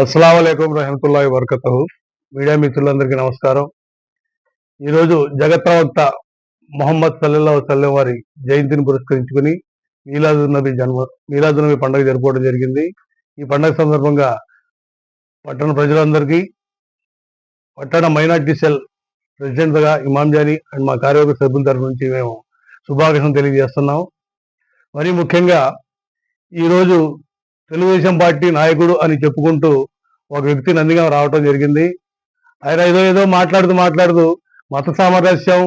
అస్సలం అయికం రహమతుల్లా వరకతహు మీడియా మిత్రులందరికీ నమస్కారం. ఈరోజు జగత్ ప్రవక్త మొహమ్మద్ సల్లల్లా సల్లెం వారి జయంతిని పురస్కరించుకుని మీలాదు జన్మ మీలాదు పండుగ జరుపుకోవడం జరిగింది. ఈ పండుగ సందర్భంగా పట్టణ ప్రజలందరికీ పట్టణ మైనార్టీ సెల్ ప్రెసిడెంట్గా ఇమాం జానీ అండ్ మా కార్యవర్గ సభ్యుల తరఫు నుంచి మేము శుభాకాంక్షలు తెలియజేస్తున్నాం మరీ ముఖ్యంగా ఈరోజు తెలుగుదేశం పార్టీ నాయకుడు అని చెప్పుకుంటూ ఒక వ్యక్తి నందిగా రావటం జరిగింది. ఆయన ఏదో ఏదో మాట్లాడుతూ మాట్లాడుతూ మత సామరస్యం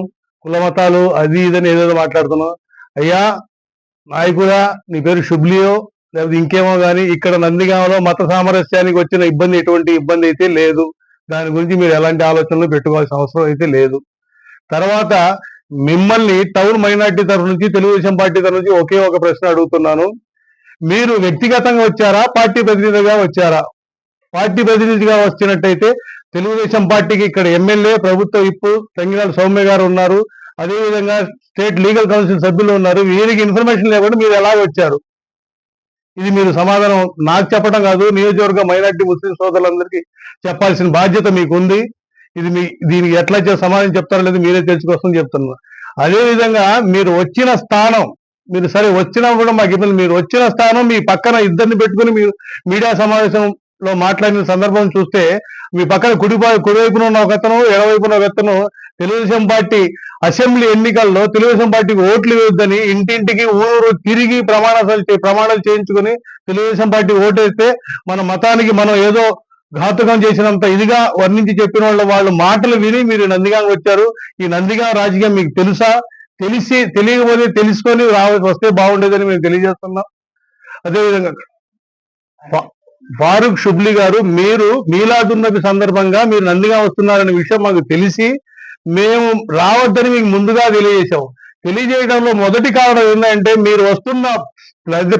కుల మతాలు అది ఇదని ఏదేదో మాట్లాడుతున్నాం. అయ్యా నాయకుడా నీ పేరు శుబ్లియో లేకపోతే ఇంకేమో కానీ ఇక్కడ నందిగామలో మత సామరస్యానికి వచ్చిన ఇబ్బంది ఎటువంటి ఇబ్బంది అయితే లేదు. దాని గురించి మీరు ఎలాంటి ఆలోచనలు పెట్టుకోవాల్సిన అవసరం అయితే లేదు. తర్వాత మిమ్మల్ని టౌన్ మైనార్టీ తరఫు నుంచి తెలుగుదేశం పార్టీ తరఫు నుంచి ఒకే ఒక ప్రశ్న అడుగుతున్నాను. మీరు వ్యక్తిగతంగా వచ్చారా? పార్టీ ప్రతినిధిగా వచ్చారా? పార్టీ ప్రతినిధిగా వచ్చినట్టయితే తెలుగుదేశం పార్టీకి ఇక్కడ ఎమ్మెల్యే ప్రభుత్వ ఇప్పు తంగిరాల సౌమ్య గారు ఉన్నారు. అదేవిధంగా స్టేట్ లీగల్ కౌన్సిల్ సభ్యులు ఉన్నారు. వీరికి ఇన్ఫర్మేషన్ లేకుండా మీరు ఎలా వచ్చారు? ఇది మీరు సమాధానం నాకు చెప్పడం కాదు. నియోజకవర్గ మైనార్టీ ముస్లిం సోదరులందరికీ చెప్పాల్సిన బాధ్యత మీకు ఉంది ఇది మీ దీనికి ఎట్లా సమాధానం చెప్తారో లేదు మీరే తెలుసుకోసం చెప్తున్నారు అదేవిధంగా మీరు వచ్చిన స్థానం మీరు సరే వచ్చినా కూడా మాకు ఇబ్బంది మీరు వచ్చిన స్థానం మీ పక్కన ఇద్దరిని పెట్టుకుని మీరు మీడియా సమావేశంలో మాట్లాడిన సందర్భం చూస్తే మీ పక్కన కుడి కుడివైపున ఉన్న ఒక అతను ఎడవైపున ఒక అతను తెలుగుదేశం పార్టీ అసెంబ్లీ ఎన్నికల్లో తెలుగుదేశం పార్టీకి ఓట్లు వేయొద్దని ఇంటింటికి ఊరు తిరిగి ప్రమాణాలు ప్రమాణాలు చేయించుకుని తెలుగుదేశం పార్టీ ఓటేస్తే మన మతానికి మనం ఏదో ఘాతుకం చేసినంత ఇదిగా వర్ణించి చెప్పిన వాళ్ళు వాళ్ళు మాటలు విని మీరు నందిగా వచ్చారు. ఈ నందిగా రాజకీయం మీకు తెలుసా? తెలిసి తెలియకపోతే తెలుసుకొని రావ వస్తే బాగుండేదని మేము తెలియజేస్తున్నాం. అదేవిధంగా ఫారూక్ షుబ్లీ గారు మీరు మీలాదున్నది సందర్భంగా మీరు నందిగా వస్తున్నారనే విషయం మాకు తెలిసి మేము రావద్దని మీకు ముందుగా తెలియజేశాం. తెలియజేయడంలో మొదటి కారణం ఏంటంటే మీరు వస్తున్న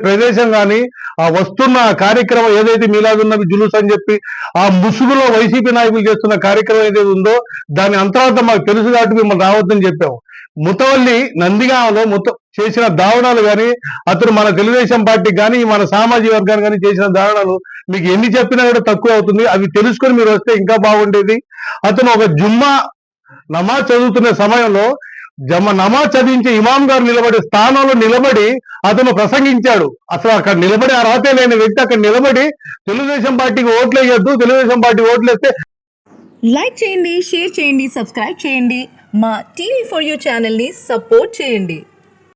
ప్రదేశం కానీ ఆ వస్తున్న కార్యక్రమం ఏదైతే మీలాదున్నది జులుసు అని చెప్పి ఆ ముసుగులో వైసీపీ నాయకులు చేస్తున్న కార్యక్రమం ఏదైతే ఉందో దాని అంతరార్థం మాకు తెలుసు కాబట్టి మిమ్మల్ని రావద్దని చెప్పాము ముతవల్లి నందిగామలో ముత చేసిన దారుణాలు కానీ అతను మన తెలుగుదేశం పార్టీ కానీ మన సామాజిక వర్గాన్ని కానీ చేసిన దారుణాలు మీకు ఎన్ని చెప్పినా కూడా తక్కువ అవుతుంది. అవి తెలుసుకొని మీరు వస్తే ఇంకా బాగుండేది. అతను ఒక జుమ్మా నమాజ్ చదువుతున్న సమయంలో జమ నమాజ్ చదివించే ఇమాం గారు నిలబడే స్థానంలో నిలబడి అతను ప్రసంగించాడు. అసలు అక్కడ నిలబడి అర్హత లేని వ్యక్తి అక్కడ నిలబడి తెలుగుదేశం పార్టీకి ఓట్లు వేయొద్దు తెలుగుదేశం పార్టీ ఓట్లు వేస్తే లైక్ చేయండి షేర్ చేయండి సబ్స్క్రైబ్ చేయండి. మా టీవీ ఫర్ యూ ఛానల్ని సపోర్ట్ చేయండి.